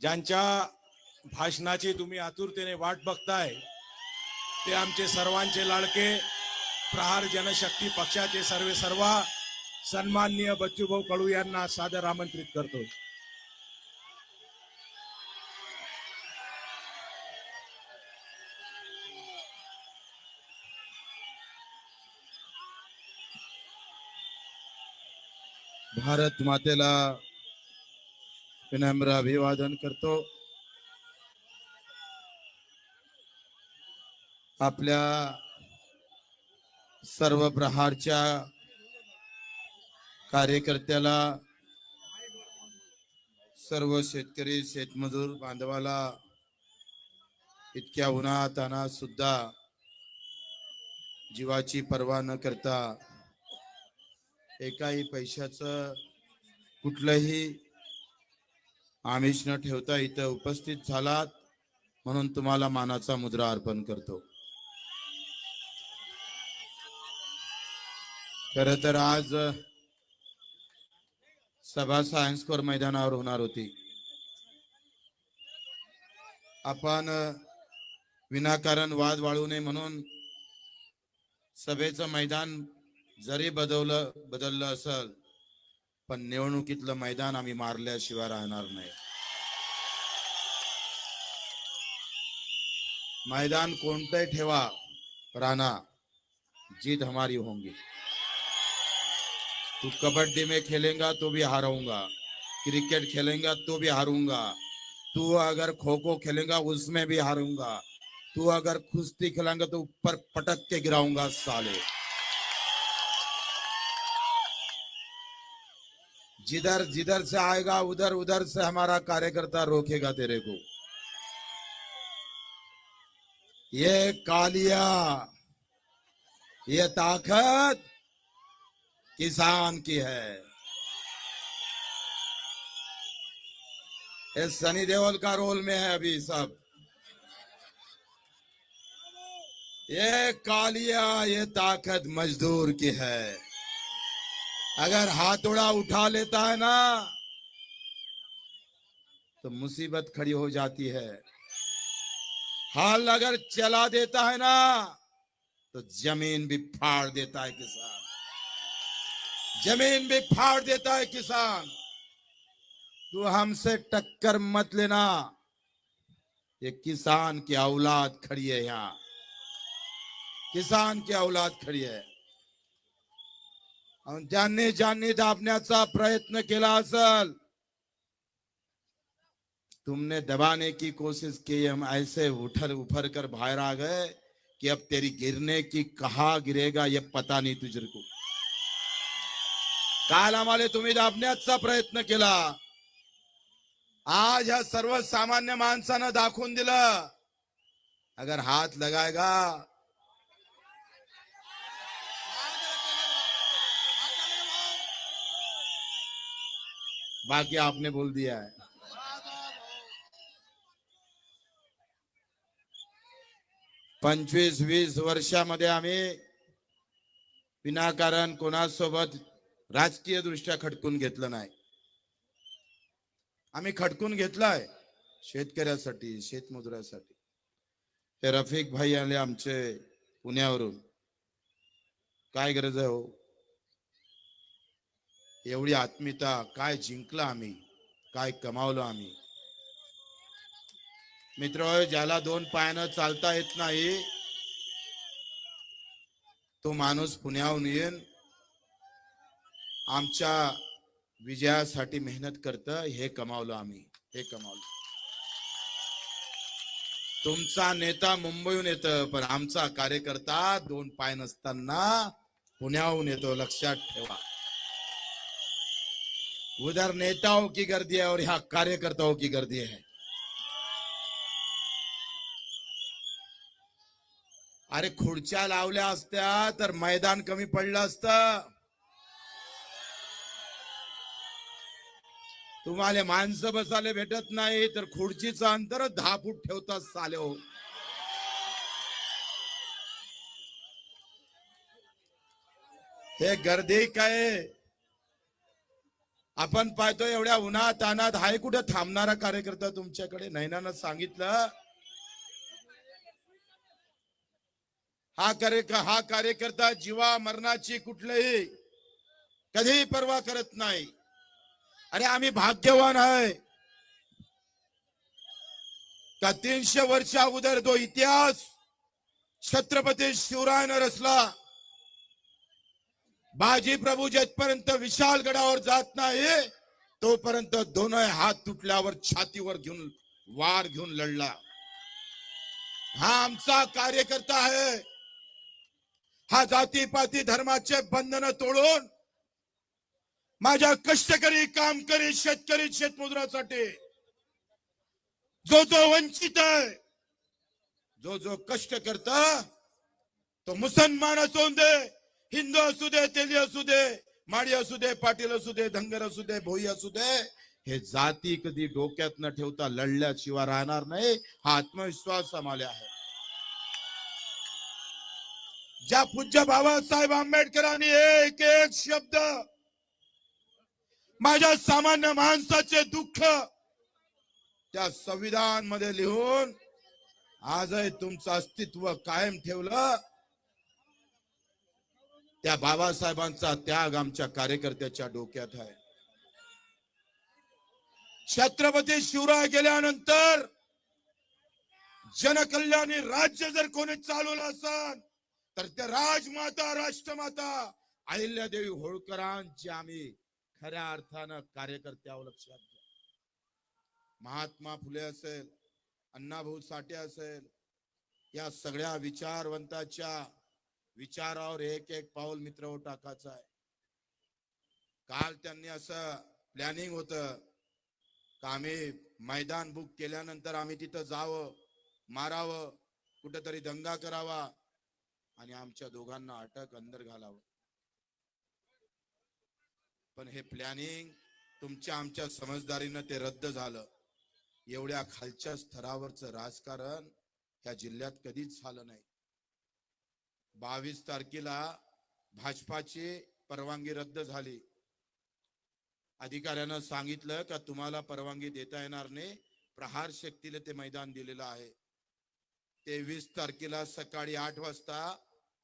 ज्यांच्या भाषणाची तुम्ही आतुरतेने वाट बघताय ते आमचे सर्वांचे लाडके प्रहार जनशक्ती पक्षाचे सर्वे सर्वा सन्माननीय बच्चूभाऊ कडू यांना सादर आमंत्रित करतो. भारत मातेला विनम्र अभिवादन करतो. आपल्या सर्व प्रहारच्या कार्यकर्त्याला सर्व शेतकरी शेतमजूर बांधवाला इतक्या उन्हात अनात सुद्धा जीवाची पर्वा न करता एकाही पैशाचं कुठलंही आमिष न ठेवता इथं उपस्थित झालात म्हणून तुम्हाला मानाचा मुद्रा अर्पण करतो. खर तर आज सभा सायन्स कोर मैदानावर होणार होती. आपण विनाकारण वाद वाळू नये म्हणून सभेचं मैदान जरी बदललं बदललं असल पण निवडणुकीतलं मैदान आम्ही मारल्याशिवाय राहणार नाही. मैदान कोणतंही ठेवा? राणा, जीत हमारी होंगी। तू कबड्डी में खेलेगा तो भी हारूँगा। क्रिकेट खेलेगा तो भी हारूँगा। तू अगर खो खो खेलेगा, उसमें भी हारूँगा। तू अगर कुश्ती खेलेंगा तो ऊपर पटक के गिराऊँगा साले। जिधर जिधर से आएगा उधर उधर से हमारा कार्यकर्ता रोकेगा तेरे को। ये कालिया, ये ताकत किसान की है। ये सनी देओल का रोल में है अभी सब। ये कालिया, ये ताकत मजदूर की है। अगर हाथोड़ा उठा लेता है ना तो मुसीबत खड़ी हो जाती है। हाल अगर चला देता है ना तो ज़मीन भी फाड़ देता है किसान। ज़मीन भी फाड़ देता है किसान। तू हमसे टक्कर मत लेना। ये किसान की औलाद खड़ी है यहाँ। किसान की औलाद खड़ी है। आणि ज्यांनी ज्यांनी दाबण्याचा प्रयत्न केला असल। तुमने दबाने की कोशिश की, हम ऐसे उठर उफर कर बाहर आ गए कि अब तेरी गिरने की कहा गिरेगा, ये पता नहीं तुझको काल आम्हाला तुम्ही दाबण्याचा प्रयत्न केला आज ह्या सर्वसामान्य माणसानं दाखवून दिलं। अगर हात लगाएगा, बाकी आपने बोल दिया है। पंचवीस वीस वर्षामध्ये आम्ही विनाकारण कोणासोबत राजकीय दृष्ट्या खटकून घेतलं नाही. आम्ही खटकून घेतलाय शेतकऱ्यासाठी शेतमजुरासाठी. ते रफिक भाई आले आमचे पुण्यावरून. काय गरज आहे हो? एवढी आत्मीयता काय जिंकलं आम्ही? काय कमावलं आम्ही? मित्र ज्याला दोन पायानं चालता येत नाही तो माणूस पुण्याहून येईन. आमच्या विजयासाठी मेहनत करत हे कमावलं आम्ही हे कमावलं. तुमचा नेता मुंबईहून येत पण आमचा कार्यकर्ता दोन पाय नसताना पुण्याहून येतो लक्षात ठेवा. उधर नेताओं हो की गर्दी है और यहाँ कार्यकर्ताओं हो की गर्दी है अरे खुर्च्या लावल्या असत्या तर मैदान कमी पडलं असतं. तुम्हाला माणसं बसायला भेटत नाही तर खुर्चीचं अंतर दहा फूट ठेवतात चाले हो. हे गर्दी काय? आपण पाहतो एवढ्या उन्हात तानात हाय कुठे थांबणारा कार्यकर्ता तुमच्याकडे? नैनानं सांगितलं हा कार्य हा कार्यकर्ता जीवा मरणाची कुठलंही कधीही पर्वा करत नाही. अरे आम्ही भाग्यवान आहे. का तीनशे वर्ष अगोदर जो इतिहास छत्रपती शिवरायानं रचला बाजी प्रभू जेथपर्यंत विशाल गडावर जात नाही तोपर्यंत दोनही हात तुटल्यावर छातीवर घेऊन वार घेऊन लढला. हा आमचा कार्यकर्ता आहे. हा जातीपाती धर्माचे बंधन तोडून माझ्या कष्टकरी कामकरी शेतकरी शेतमजुरासाठी जो जो वंचित आहे जो जो कष्ट करता तो मुसलमान असू दे हिंदू असू दे तेली असू दे माडी असू दे पाटील असू दे धनगर असू दे भोई असू दे हे जाती कधी डोक्यात न ठेवता लढल्याशिवाय राहणार नाही हा आत्मविश्वास आम्हाला आहे. ज्या पूज्य बाबासाहेब आंबेडकरांनी एक एक शब्द माझ्या सामान्य माणसाचे दुःख त्या संविधानमध्ये लिहून आजही तुमचं अस्तित्व कायम ठेवलं. त्या बाबासाहेबांचा त्याग आमच्या कार्यकर्त्याच्या डोक्यात आहे. छत्रपती शिवराय गेल्यानंतर जनकल्याणी राज्य जर कोणी चालवलं असल तर त्या राजमाता राष्ट्रमाता अहिल्यादेवी होळकरांची आम्ही खऱ्या अर्थानं कार्यकर्त्यावर लक्षात घ्या. महात्मा फुले असेल अण्णाभाऊ साठे असेल या सगळ्या विचारवंताच्या विचारावर एक एक पाऊल मित्र टाकायचं आहे. काल त्यांनी असं प्लॅनिंग होत का आम्ही मैदान बुक केल्यानंतर आम्ही तिथं जावं मारावं कुठेतरी दंगा करावा आणि आमच्या दोघांना अटक अंदर घालावं. पण हे प्लॅनिंग तुमच्या आमच्या समजदारीनं ते रद्द झालं. एवढ्या खालच्या स्तरावरचं राजकारण त्या जिल्ह्यात कधीच झालं नाही. बावीस तारखेला भाजपाची परवानगी रद्द झाली. अधिकाऱ्यानं सांगितलं का तुम्हाला परवानगी देता येणार नाही. प्रहार शक्तीला ते मैदान दिलेलं आहे. तेवीस तारखेला सकाळी आठ वाजता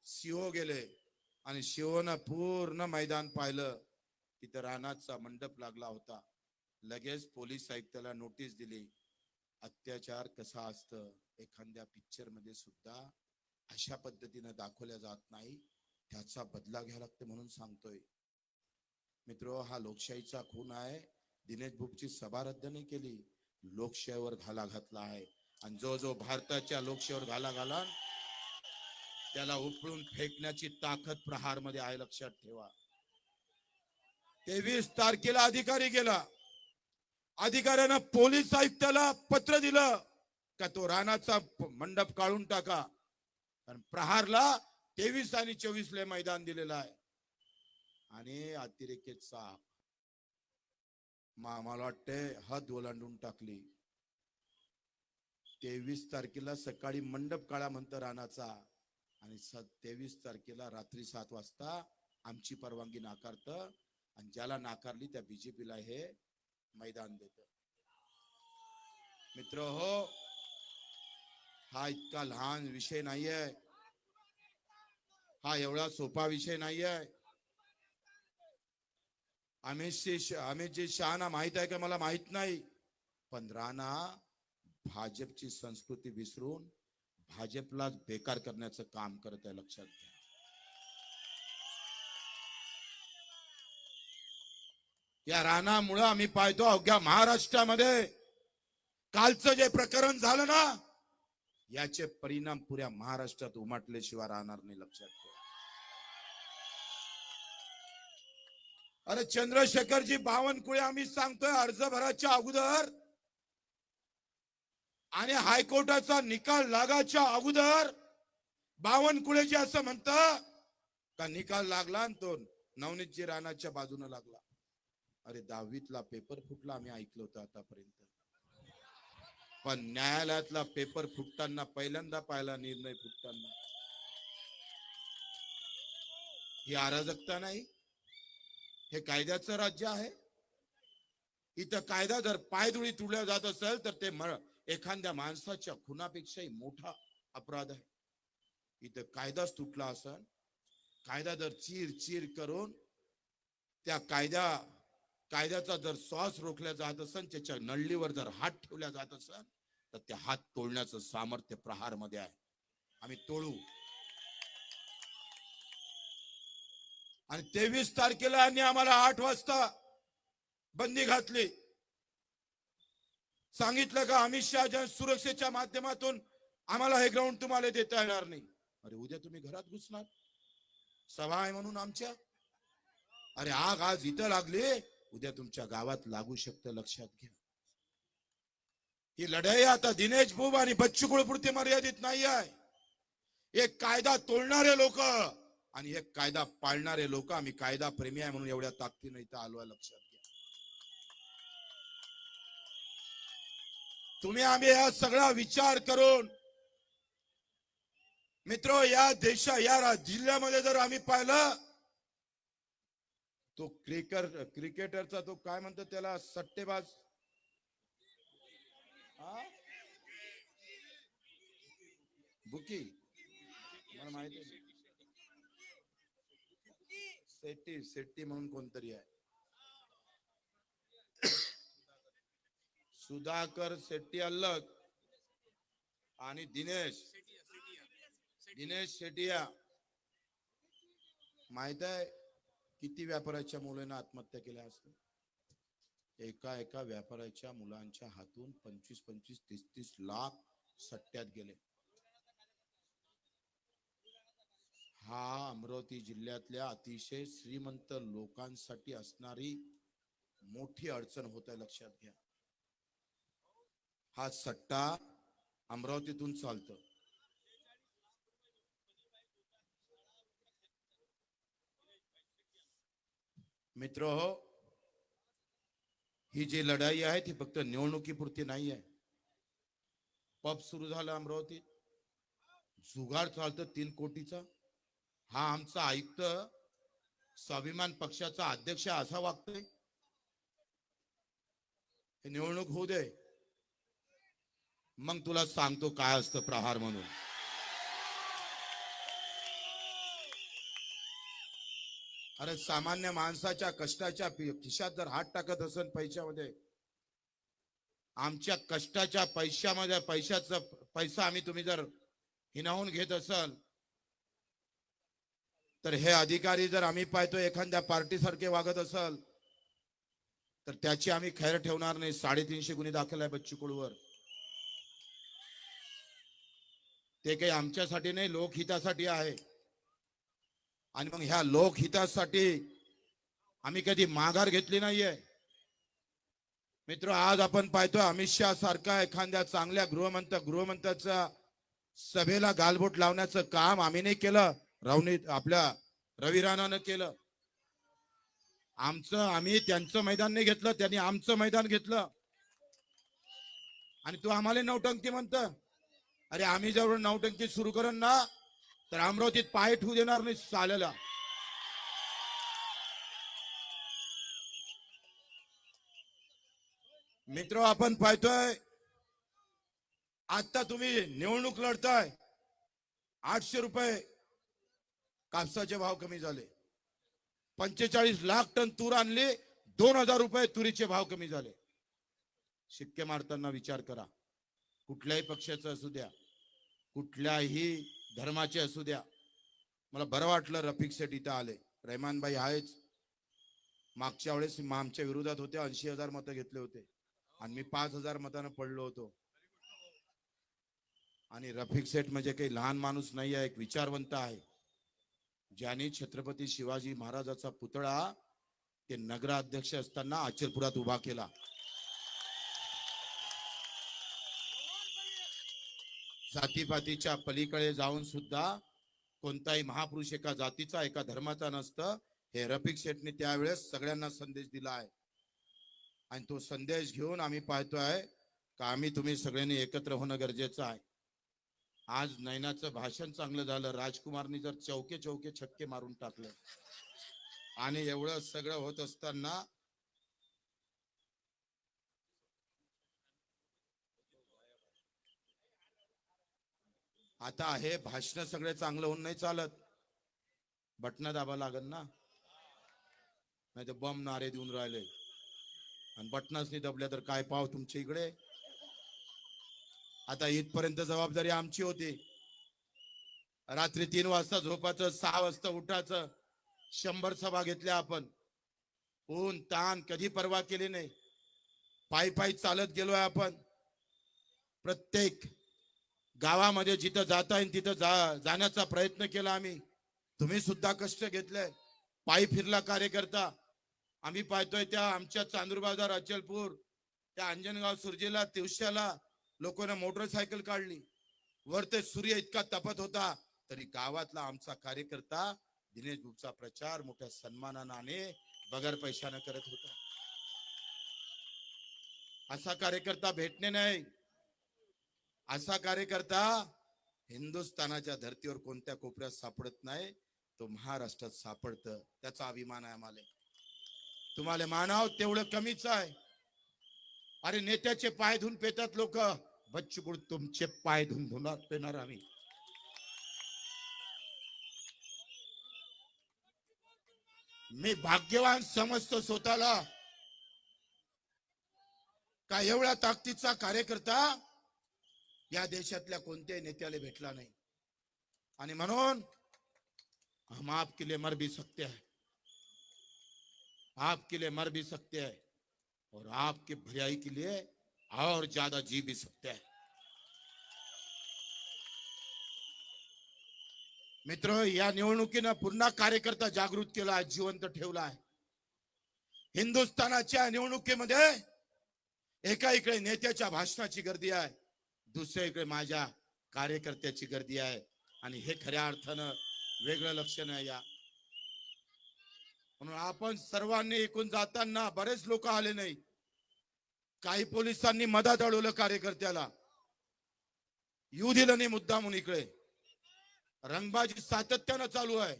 शिव गेले आणि शिवनं पूर्ण मैदान पाहिलं. तिथं रानाचा मंडप लागला होता. लगेच पोलीस आयुक्ताला नोटीस दिली. अत्याचार कसा असतं? एखाद्या पिक्चरमध्ये सुद्धा अशा पद्धतीनं दाखवल्या जात नाही. त्याचा बदला घ्यावा लागतो म्हणून सांगतोय. मित्र हा लोकशाहीचा खून आहे. दिनेश बुकची सभा रद्द नाही केली. लोकशाहीवर घाला घातला आहे. आणि जो जो भारताच्या लोकशाहीवर घाला घाला त्याला उपळून फेकण्याची ताकद प्रहारमध्ये आहे लक्षात ठेवा. तेवीस तारखेला अधिकारी गेला. अधिकाऱ्यानं पोलीस आयुक्ताला पत्र दिलं का तो रानाचा मंडप काढून टाका. कारण प्रहारला तेवीस आणि चोवीस ले मैदान दिलेलं आहे. आणि अतिरेकेचा साप. मला वाटते हद ओलांडून टाकली. तेवीस तारखेला सकाळी मंडप काळा म्हणतं रानाचा. आणि तेवीस तारखेला रात्री सात वाजता आमची परवानगी नाकारतं. आणि ज्याला नाकारली त्या बीजेपीला हे मैदान देत. मित्र हो हा इतका लहान विषय नाहीये. हा एवढा सोपा विषय नाहीये. अमित अमितजी शहाना माहीत आहे का मला माहीत नाही. पण राणा भाजपची संस्कृती विसरून भाजपला बेकार करण्याचं काम करत आहे लक्षात घ्या. या रानामुळं आम्ही पाहतो अवघ्या महाराष्ट्रामध्ये कालचं जे प्रकरण झालं ना याचे परिणाम पुऱ्या महाराष्ट्रात उमटल्याशिवाय राहणार नाही लक्षात ठेवा अरे चंद्रशेखरजी बावनकुळे आम्ही सांगतोय अर्ज भराच्या अगोदर आणि हायकोर्टाचा निकाल लागाच्या अगोदर बावनकुळेजी असं म्हणत का निकाल लागला आणि तो नवनीतजी राणाच्या बाजूने लागला. अरे दहावीतला पेपर फुटला आम्ही ऐकलं होतं आतापर्यंत. पण न्यायालयातला पेपर फुटताना पहिल्यांदा पाहिला निर्णय फुटताना. ही अराजकता नाही. हे कायद्याचं राज्य आहे. इथं कायदा जर पायदुळी तुडल्या जात असेल तर ते एखाद्या माणसाच्या खुनापेक्षाही मोठा अपराध आहे. इथं कायदाच तुटला असेल कायदा जर चीर चीर करून त्या कायद्या कायद्याचा जर श्वास रोखला जात असेल त्याच्या नळलीवर जर हात ठेवला जात असेल तर ते हात तोडण्याचं सामर्थ्य प्रहारमध्ये आहे. आम्ही तोडू. आणि तेवीस तारखेला यांनी आम्हाला आठ वाजता बंदी घातली. सांगितलं का अमित शहा सुरक्षेच्या माध्यमातून आम्हाला हे ग्राउंड तुम्हाला देता येणार नाही. अरे उद्या तुम्ही घरात घुसणार. सभा आहे म्हणून आमच्या. अरे आग आज इथं लागली. उद्या तुमच्या गावात लागू शकतं लक्षात घ्या. ही लढाई आता दिनेश बुब आणि बच्चू पुरती मर्यादित नाही आहे. एक कायदा तोडणारे लोक आणि एक कायदा पाळणारे लोक आम्ही कायदा प्रेमी आहे म्हणून एवढ्या ताकदीने इथं आलोय लक्षात तुम्ही आम्ही या सगळा विचार करून मित्र या देशा या जिल्ह्यामध्ये जर आम्ही पाहिलं तो क्रिकर क्रिकेटरचा तो काय म्हणतो त्याला सट्टेबाज? हा? बुकी? मला माहिती शेट्टी शेट्टी सेट्टी म्हणून कोणतरी आहे. सुधाकर शेट्टी अल्लग आणि दिनेश. दिनेश शेटिया माहीत आहे किती व्यापाऱ्याच्या मुलांना आत्महत्या केल्या असतात एका एका व्यापाऱ्याच्या मुलांच्या हातून पंचवीस पंचवीस तीस तीस लाख सट्ट्यात गेले. हा अमरावती जिल्ह्यातल्या अतिशय श्रीमंत लोकांसाठी असणारी मोठी अडचण होत आहे लक्षात घ्या. हा सट्टा अमरावतीतून चालतो. मित्र हो ही जी लढाई आहे ती फक्त निवडणुकीपुरती नाही आहे. पब सुरू झाला अमरावतीत. जुगार चालतं तीन कोटीचा. हा आमचा आयुक्त स्वाभिमान पक्षाचा अध्यक्ष असा वागतोय. हे निवडणूक होऊ दे. मग तुला सांगतो काय असतं प्रहार म्हणून. अरे सामान्य माणसाच्या कष्टाच्या खिशात जर हात टाकत असेल पैशामध्ये आमच्या कष्टाच्या पैशामध्ये पैशाचा पैसा आम्ही तुम्ही जर हिनावून घेत असाल तर हे अधिकारी जर आम्ही पाहतो एखाद्या पार्टी सारखे वागत असाल तर त्याची आम्ही खैर ठेवणार नाही. साडेतीनशे गुन्हे दाखल आहे बच्चू कुळवर. ते काही आमच्यासाठी नाही लोकहितासाठी आहे. आणि मग ह्या लोकहितासाठी आम्ही कधी माघार घेतली नाहीये. मित्र आज आपण पाहतोय अमित शहा सारखा एखाद्या चांगल्या गृहमंत गृहमंत्र्याचा सभेला गालबोट लावण्याचं काम आम्ही नाही केलं. रवनी आपल्या रवी राणानं केलं. आमचं आम्ही त्यांचं मैदान नाही घेतलं त्यांनी आमचं मैदान घेतलं. आणि तू आम्हाला नौटंकी म्हणतं. अरे आम्ही जवळ नवटंकी सुरू करण ना तर अमरावतीत पाय ठेवू देणार नाही चालेला. मित्र आपण पाहतोय आता तुम्ही निवडणूक लढताय. आठशे रुपये कापसाचे भाव कमी झाले. पंचेचाळीस लाख टन तूर आणली दोन हजार रुपये तुरीचे भाव कमी झाले. शिक्के मारताना विचार करा. कुठल्याही पक्षाचा असू द्या. कुठल्याही धर्माचे असू द्या. मला बरं वाटलं रफिक सेट इथं आले. रहमानबाई आहेच. मागच्या वेळेस आमच्या विरोधात होते ऐंशी हजार मतं घेतले होते. आणि मी पाच हजार मतानं पडलो होतो. आणि रफिक सेठ म्हणजे काही लहान माणूस नाही आहे एक विचारवंत आहे. ज्याने छत्रपती शिवाजी महाराजाचा पुतळा ते नगराध्यक्ष असताना आचरपुरात उभा केला. जातीपातीच्या पलीकडे जाऊन सुद्धा कोणताही महापुरुष एका जातीचा एका धर्माचा नसतं. हे रफिक शेठने त्यावेळेस सगळ्यांना संदेश दिला आहे. आणि तो संदेश घेऊन आम्ही पाहतोय का आम्ही तुम्ही सगळ्यांनी एकत्र होणं गरजेचं आहे. आज नैनाचं भाषण चांगलं झालं. राजकुमारनी जर चौके चौके छक्के मारून टाकले. आणि एवढं सगळं होत असताना आता हे भाषण सगळे चांगलं होऊन नाही चालत. बटणं दाबा लागल ना? नाही तर बम नारे देऊन राहिले. आणि बटनच नाही दबल्या तर काय पाव तुमच्या इकडे? आता इथपर्यंत जबाबदारी आमची होती. रात्री तीन वाजता झोपायचं सहा वाजता उठायचं. शंभर सभा घेतल्या आपण. ऊन ताण कधी परवा केली नाही. पायी पायी चालत गेलोय आपण. प्रत्येक गावामध्ये जिथं जाता येईल तिथं जा जाण्याचा प्रयत्न केला आम्ही. तुम्ही सुद्धा कष्ट घेतले. पायी फिरला कार्यकर्ता. आम्ही पाहतोय त्या आमच्या चांदूर बाजार अचलपूर त्या अंजनगाव सुरजेला तिवश्याला लोकांना मोटरसायकल काढली. वर ते सूर्य इतका तपत होता तरी गावातला आमचा कार्यकर्ता दिनेश गुप्तचा प्रचार मोठ्या सन्मानाने बगर पैशानं करत होता. असा कार्यकर्ता भेटणे नाही. असा कार्यकर्ता हिंदुस्थानाच्या धर्तीवर कोणत्या कोपऱ्यात सापडत नाही तो महाराष्ट्रात सापडत. त्याचा अभिमान आहे आम्हाला. तुम्हाला मानाव तेवढं कमीच आहे. अरे नेत्याचे पाय धुवून पेतात लोक. बच्चूकुड तुमचे पाय धुवून धुणार पेणार आम्ही. मी भाग्यवान समजतो स्वतःला. का एवढ्या ताकदीचा कार्यकर्ता या देशातल्या कोणत्याही नेत्याला भेटला नाही. आणि म्हणून हम आपके लिए मर भी सकते हैं. आपके लिए मर भी सकते हैं. और आपके भलाई के लिए और ज्यादा जी भी सकते हैं. मित्र या निवडणुकीनं पुन्हा कार्यकर्ता जागृत केला आहे जिवंत ठेवला आहे. हिंदुस्थानाच्या निवडणुकीमध्ये एका इकडे नेत्याच्या भाषणाची गर्दी आहे. दुसऱ्या इकडे माझ्या कार्यकर्त्याची गर्दी आहे आणि हे खऱ्या अर्थानं वेगळं लक्षण आहे या. म्हणून आपण सर्वांनी एकूण जाताना बरेच लोक आले नाही. काही पोलिसांनी मदत अडवलं कार्यकर्त्याला. येऊ दिलं नाही मुद्दामून इकडे. रंगबाजी सातत्यानं चालू आहे.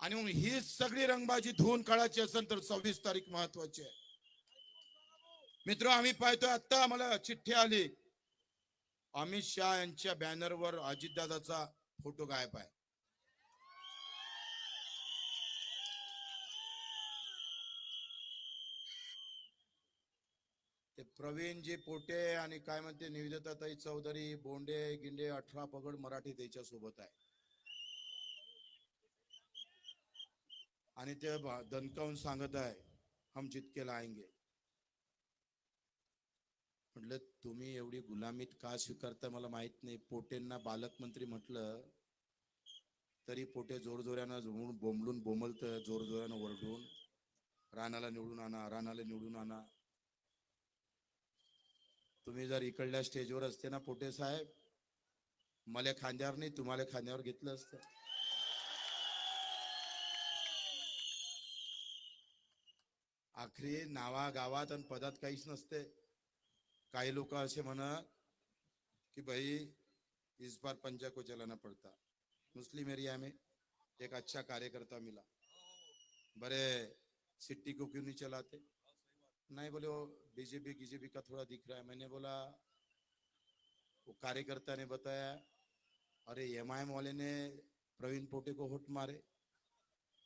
आणि मग ही सगळी रंगबाजी धुवून काढायची असेल तर सव्वीस तारीख महत्वाची आहे. मित्र आम्ही पाहतोय आता आम्हाला चिठ्ठी आली. अमित शहा यांच्या बॅनरवर अजितदादाचा फोटो गायब आहे. ते प्रवीणजी पोटे आणि काय म्हणते निवेदिताताई चौधरी बोंडे गिंडे अठरा पगड मराठी त्याच्या सोबत आहे. आणि ते भा- दणकावून सांगत आहे हम जितके लाएंगे. म्हटलं तुम्ही एवढी गुलामीत का स्वीकारता मला माहीत नाही. पोटेंना बालकमंत्री म्हटलं तरी पोटे जोरजोऱ्यानं झोमून बोंबलून बोंबलत जोरजोऱ्यानं वरडून रानाला निवडून आणा रानाला निवडून आणा. तुम्ही जर इकडल्या स्टेजवर असते ना पोटे साहेब मला खांद्यावर नाही तुम्हाला खांद्यावर घेतलं असतं. आखरी नावा गावात आणि पदात काहीच नसते. काही लोक असे म्हणत कि भाई, इस बार पंजा को चलाना पड़ता। मुस्लिम एरिया में एक अच्छा कार्यकर्ता मिला। बड़े सिटी को क्यों नहीं चलाते? नहीं बोले वो बीजेपी बीजेपी का थोड़ा दिख रहा है। मैंने बोला, वो कार्यकर्ता ने बताया, अरे एम आई वाले ने प्रवीण पोटे को होट मारे।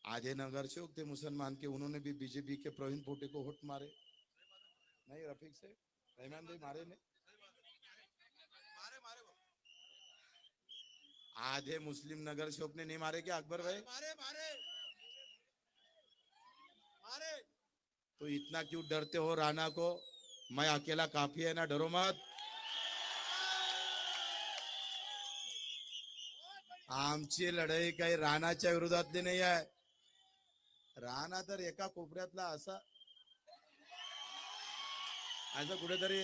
आधे नगर से थे मुसलमान के, उन्होंने भी बीजेपी के प्रवीण पोटे को होट मारे। नहीं, रफीक से आधे मुस्लिम नगर से ने नहीं मारे क्या अकबर भाई? मारे मारे मारे. तो इतना क्यों डरते हो राणा को? मैं अकेला काफी है ना डरो मत. आमची लढाई काही राणाच्या विरोधातली नाही आहे. राणा तर एका कोपऱ्यातला असा असं कुठेतरी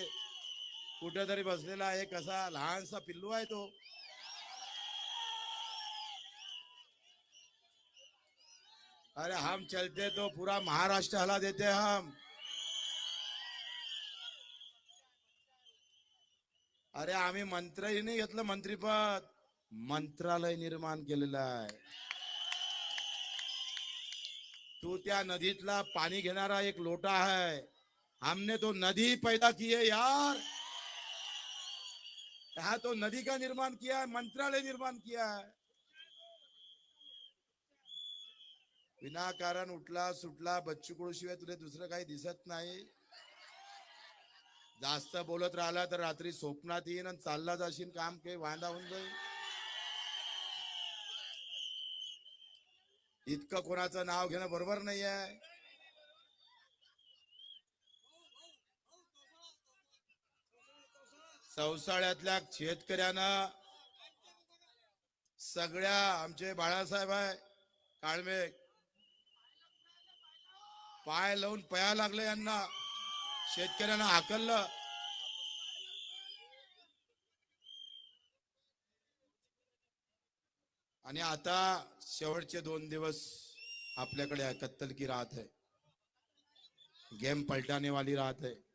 कुठेतरी बसलेला आहे कसा लहानसा पिल्लू आहे तो. अरे हम चलते तो पूरा महाराष्ट्र हला देते हम. अरे आम्ही मंत्रही नाही घेतलं मंत्रीपद. मंत्रालय निर्माण केलेलं आहे. तू त्या नदीतला पाणी घेणारा एक लोटा आहे. हमने तो नदी पैदा की है यार। यहां तो नदी का निर्माण किया है मंत्रालय निर्माण किया है। विनाकारण उठला सुटला बच्चू कडू शिवाय तुला दुसरं काही दिसत नाही। जास्त बोलत राहिला तर रात्री स्वप्नात येईन आणि चालला जाशील काम काही वांदा होऊन जाईल। इतकं कोणाचं नाव घेणं बरोबर नाही आहे चौसाळ्यातल्या शेतकऱ्यांना सगळ्या आमचे बाळासाहेब आहे काळमे. पाय लावून पया लागले यांना. शेतकऱ्यांना हाकललं. आणि आता शेवटचे दोन दिवस आपल्याकडे आहे, कत्तल की गेम पलटाने वाली राहत आहे.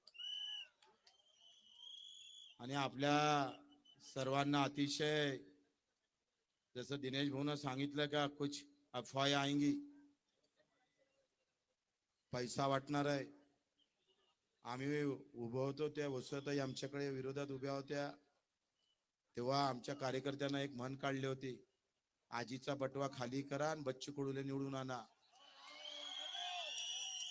आणि आपल्या सर्वांना अतिशय जसं दिनेश भाऊन सांगितलं का कुछ अफवाय आएंगी. पैसा वाटणार आहे. आम्ही उभं होतो त्या वसतही आमच्याकडे विरोधात उभ्या होत्या. तेव्हा आमच्या कार्यकर्त्यांना एक म्हण काढली होती. आजीचा बटवा खाली करा आणि बच्चू कडूले निवडून आणा.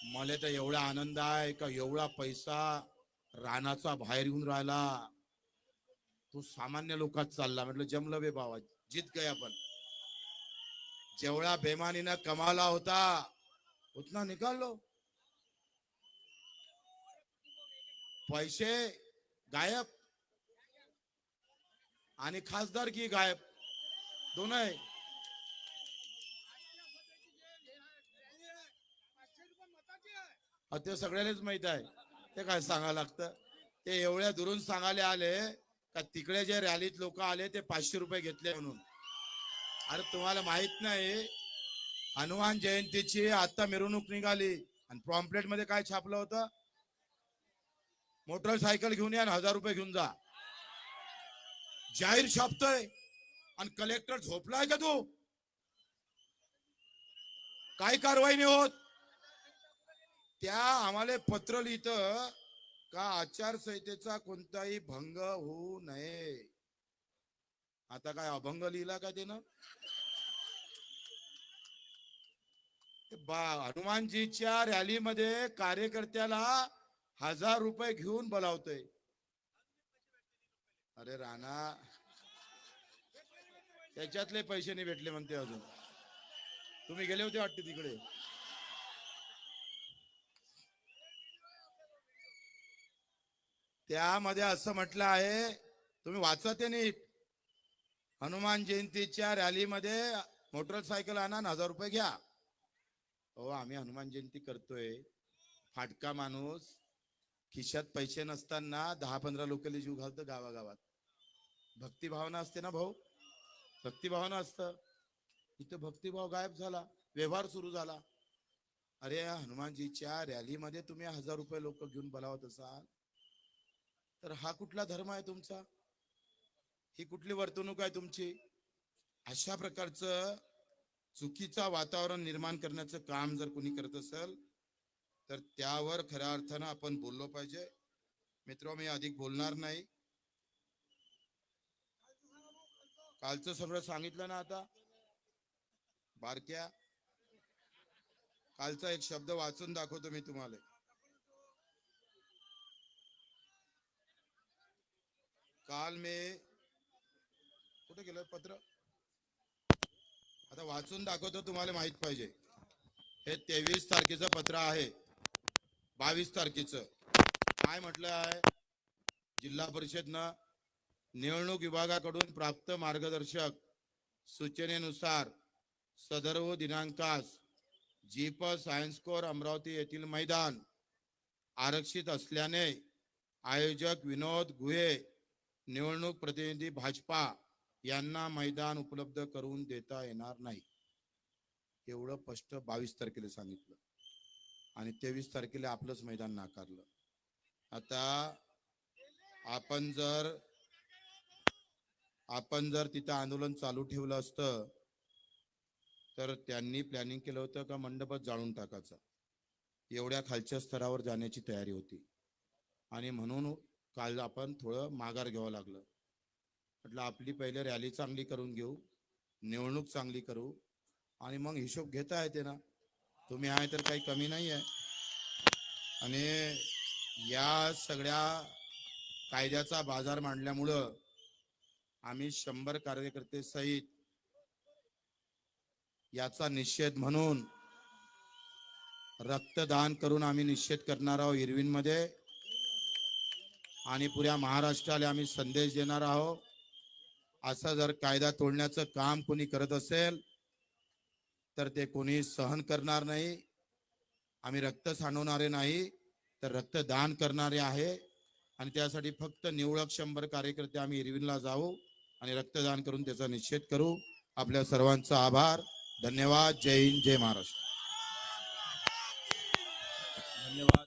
मला तर एवढा आनंद आहे का एवढा पैसा रानाचा बाहेर येऊन राहिला. तू सामान्य लोकात चालला. म्हटलं जमलं बे बाबा जित गया आपण जेवढा बेमानीनं कमावला होता उतना निकाललो पैसे गायब. आणि खासदार की गायब? दोन आहे ते सगळ्यालाच माहीत आहे. ते काय सांगा लागतं? ते एवढ्या दुरून सांगायला आले का तिकडे जे रॅलीत लोक आले ते पाचशे रुपये घेतले म्हणून. अरे तुम्हाला माहीत नाही हनुमान जयंतीची आता मिरवणूक निघाली. आणि पॉम्पलेटमध्ये काय छापलं होतं? मोटरसायकल घेऊन या आणि हजार रुपये घेऊन जा. जाहीर छापतोय. आणि कलेक्टर झोपलाय का तू? काय कारवाई नाही होत? त्या आम्हाला पत्र लिहित का आचारसंहितेचा कोणताही भंग होऊ नये? आता काय अभंग लिहिला का त्यानं? बा हनुमानजीच्या रॅलीमध्ये कार्यकर्त्याला हजार रुपये घेऊन बोलावतोय. अरे राणा त्याच्यातले पैसे नाही भेटले म्हणते अजून. तुम्ही गेले होते वाटते तिकडे. त्यामध्ये असं म्हटलं आहे तुम्ही वाचत आहे नीट. हनुमान जयंतीच्या रॅलीमध्ये मोटरसायकल आणा हजार रुपये घ्या. हो आम्ही हनुमान जयंती करतोय. फाटका माणूस खिशात पैसे नसताना दहा पंधरा लोकली जीव घालतो गावागावात. भक्तिभावना असते ना भाऊ? भक्तिभावना असतं. इथं भक्तिभाव गायब झाला व्यवहार सुरू झाला. अरे हनुमानजीच्या रॅलीमध्ये तुम्ही हजार रुपये लोक घेऊन बोलावत असाल. तर हा कुठला धर्म आहे तुमचा? ही कुठली वर्तणूक आहे तुमची? अशा प्रकारचं चुकीचा वातावरण निर्माण करण्याचं काम जर कोणी करत असेल तर त्यावर खऱ्या अर्थानं आपण बोललो पाहिजे. मित्र मी अधिक बोलणार नाही. कालचं सगळं सांगितलं ना आता? बारक्या? कालचा एक शब्द वाचून दाखवतो मी तुम्हाला. काल मी कुठे गेलं? पत्र? आता वाचून दाखवतो तुम्हाला माहीत पाहिजे. हे तेवीस तारखेचं पत्र आहे. बावीस तारखेचं. काय म्हटलं आहे? जिल्हा परिषदनं निवडणूक विभागाकडून प्राप्त मार्गदर्शक सूचनेनुसार सदर्व दिनांकास जीप सायन्स कोर अमरावती येथील मैदान आरक्षित असल्याने आयोजक विनोद गुहे निवडणूक प्रतिनिधी भाजपा यांना मैदान उपलब्ध करून देता येणार नाही. एवढं स्पष्ट बावीस तारखेला सांगितलं. आणि तेवीस तारखेला आपलंच मैदान नाकारलं. आता आपण जर आपण जर तिथं आंदोलन चालू ठेवलं असतं तर त्यांनी प्लॅनिंग केलं होतं का मंडपच जाळून टाकायचा. एवढ्या खालच्या स्तरावर जाण्याची तयारी होती. आणि म्हणून काल आपण थोडं माघार घ्यावं लागलं. म्हटलं आपली पहिले रॅली चांगली करून घेऊ निवडणूक चांगली करू आणि मग हिशोब घेता येते ना. तुम्ही आहे तर काही कमी नाही आहे. आणि या सगळ्या कायद्याचा बाजार मांडल्यामुळं आम्ही शंभर कार्यकर्ते सहित याचा निषेध म्हणून रक्तदान करून आम्ही निषेध करणार आहोत इरविनमध्ये. आणि पुऱ्या महाराष्ट्राला आम्ही संदेश देणार आहोत. असा जर कायदा तोडण्याचं काम कोणी करत असेल तर ते कोणी सहन करणार नाही. आम्ही रक्त सांडवणारे नाही तर रक्तदान करणारे आहे. आणि त्यासाठी फक्त निवडक शंभर कार्यकर्ते आम्ही इरविनला जाऊ आणि रक्तदान करून त्याचा निषेध करू. आपल्या सर्वांचा आभार. धन्यवाद. जय हिंद जय महाराष्ट्र. धन्यवाद.